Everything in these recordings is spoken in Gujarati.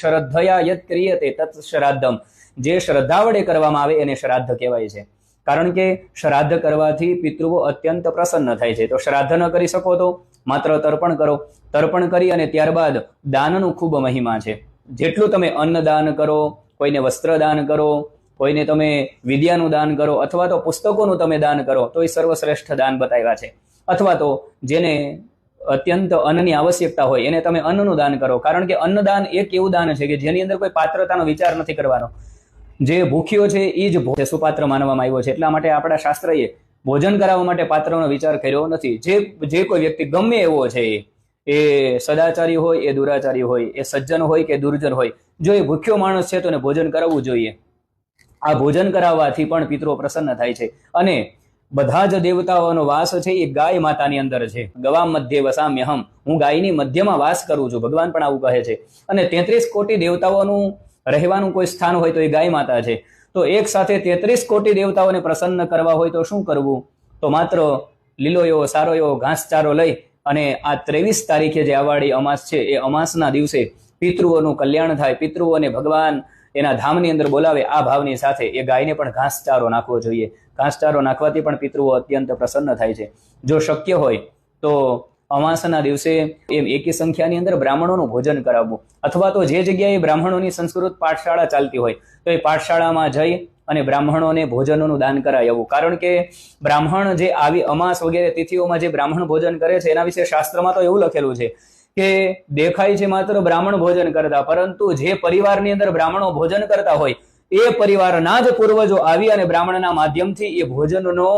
શ્રદ્ધયા યત ક્રિયતે તત્ શ્રાદ્ધમ. જે શ્રદ્ધા વડે કરવામાં આવે એને શ્રાદ્ધ કહેવાય છે. કારણ કે શ્રાદ્ધ કરવાથી પિતૃઓ અત્યંત પ્રસન્ન થાય છે. તો શ્રાદ્ધ ન કરી શકો તો માત્ર તર્પણ કરો. તર્પણ કરી અને ત્યારબાદ દાનનું ખૂબ મહિમા છે. જેટલું તમે અન્ન દાન કરો, કોઈને વસ્ત્ર દાન કરો, કોઈને તમે વિદ્યાનું દાન કરો અથવા તો પુસ્તકોનું તમે દાન કરો, તો એ સર્વશ્રેષ્ઠ દાન બતાવ્યા છે. અથવા તો જેને અત્યંત અન્નની આવશ્યકતા હોય એને તમે અન્નનું દાન કરો. કારણ કે અન્નદાન એક એવું દાન છે કે જેની અંદર કોઈ પાત્રતાનો વિચાર નથી કરવાનો. જે ભૂખ્યો છે એ જ સુપાત્ર માનવામાં આવ્યો છે. એટલા માટે આપણા શાસ્ત્રએ ભોજન કરાવવા માટે પાત્રનો વિચાર કર્યો નથી. જે જે કોઈ વ્યક્તિ ગમે એવો છે એ, એ સદાચારી હોય એ દુરાચારી હોય એ સજ્જન હોય કે દુર્જન હોય જો એ ભૂખ્યો માણસ છે તો એને ભોજન કરાવવું જોઈએ. આ ભોજન કરાવવાથી પણ પિતરો પ્રસન્ન થાય છે. અને બધા જ દેવતાઓનો વાસ છે, એ ગાય માતાની અંદર છે. ગવા મધ્ય વસામ્યહમ. હું ગાયની મધ્યમાં વાસ કરું છું, ભગવાન પણ આવું કહે છે. અને તેત્રીસ કોટી દેવતાઓનું રહેવાનું કોઈ સ્થાન હોય તો એ ગાય માતા છે. તો એક સાથે તેત્રીસ કોટી દેવતાઓને પ્રસન્ન કરવા હોય તો શું કરવું? તો માત્ર લીલો એવો સારો એવો ઘાસચારો લઈ અને આ ત્રેવીસ તારીખે જે આવાડી અમાસ છે, એ અમાસના દિવસે પિતૃઓનું કલ્યાણ થાય. પિતૃઓને ભગવાન એના ધામની અંદર બોલાવે આ ભાવની સાથે એ ગાયને પણ ઘાસચારો નાખવો જોઈએ. ઘાસચારો નાખવાથી પણ પિતૃઓ અત્યંત પ્રસન્ન થાય છે. જો શક્ય હોય તો અમાસના દિવસે એમ એકી સંખ્યાની અંદર બ્રાહ્મણોનું ભોજન કરાવવું. અથવા તો જે જગ્યાએ બ્રાહ્મણોની સંસ્કૃત પાઠશાળા ચાલતી હોય, તો એ પાઠશાળામાં જઈ અને બ્રાહ્મણોને ભોજનોનું દાન કરાય આવવું કારણ કે બ્રાહ્મણ જે આવી અમાસ વગેરે તિથિઓમાં જે બ્રાહ્મણ ભોજન કરે છે, એના વિશે શાસ્ત્રમાં તો એવું લખેલું છે કે દેખાય છે માત્ર બ્રાહ્મણ ભોજન કરતા, પરંતુ જે પરિવારની અંદર બ્રાહ્મણો ભોજન કરતા હોય, એ પરિવારના જ પૂર્વજો આવી અને બ્રાહ્મણના માધ્યમથી એ ભોજનનો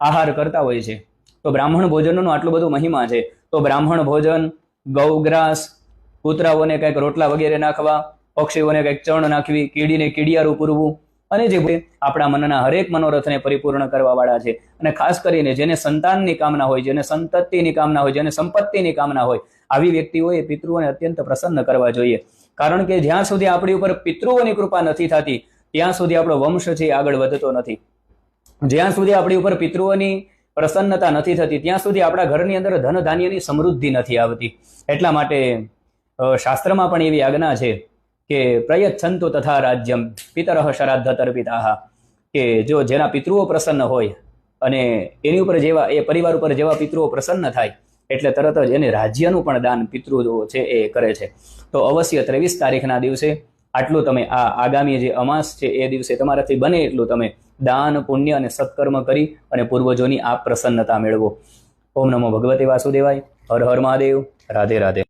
આહાર કરતા હોય છે. તો બ્રાહ્મણ ભોજનનો આટલો બધો મહિમા છે. તો બ્રાહ્મણ ભોજન ગૌગ્રાસ કૂતરાઓને કંઈક રોટલા વગેરે નાખવા, પક્ષીઓને કંઈક ચણ નાખવી, કીડીને કીડિયારું પૂરવું અને જે આપણા મનના હરેક મનોરથને પરિપૂર્ણ કરવા વાળા છે. અને ખાસ કરીને જેને સંતાનની કામના હોય, જેને સંતતિની કામના હોય, જેને સંપત્તિની કામના હોય, આવી વ્યક્તિઓએ પિતૃઓને અત્યંત પ્રસન્ન કરવા જોઈએ. કારણ કે જ્યાં સુધી આપણી ઉપર પિતૃઓની કૃપા નથી થતી, ત્યાં સુધી આપણો વંશ છે આગળ વધતો નથી. જ્યાં સુધી આપણી ઉપર પિતૃઓની પ્રસન્નતા નથી થતી, ત્યાં સુધી આપણા ઘરની અંદર ધન ધાન્યની સમૃદ્ધિ નથી આવતી. એટલા માટે શાસ્ત્રમાં પણ એવી આજ્ઞા છે કે પ્રયચ્છંતુ તથા રાજ્યમ, પિતરઃ શ્રાદ્ધ તર્પિતાહ કે જો જેના પિતૃઓ પ્રસન્ન હોય અને એની ઉપર જેવા, એ પરિવાર ઉપર જેવા પિતૃઓ પ્રસન્ન થાય, એટલે તરત જ એને રાજ્યનું પણ દાન પિતૃઓ છે એ કરે છે. તો અવશ્ય ત્રેવીસ તારીખના દિવસે આટલું તમે આ આગામી જે અમાસ છે એ દિવસે તમારાથી બને એટલું તમે દાન, પુણ્ય અને સત્કર્મ કરી અને પૂર્વજોની આ પ્રસન્નતા મેળવો. ઓમ નમો ભગવતે વાસુદેવાય. હર હર મહાદેવ. રાધે રાધે.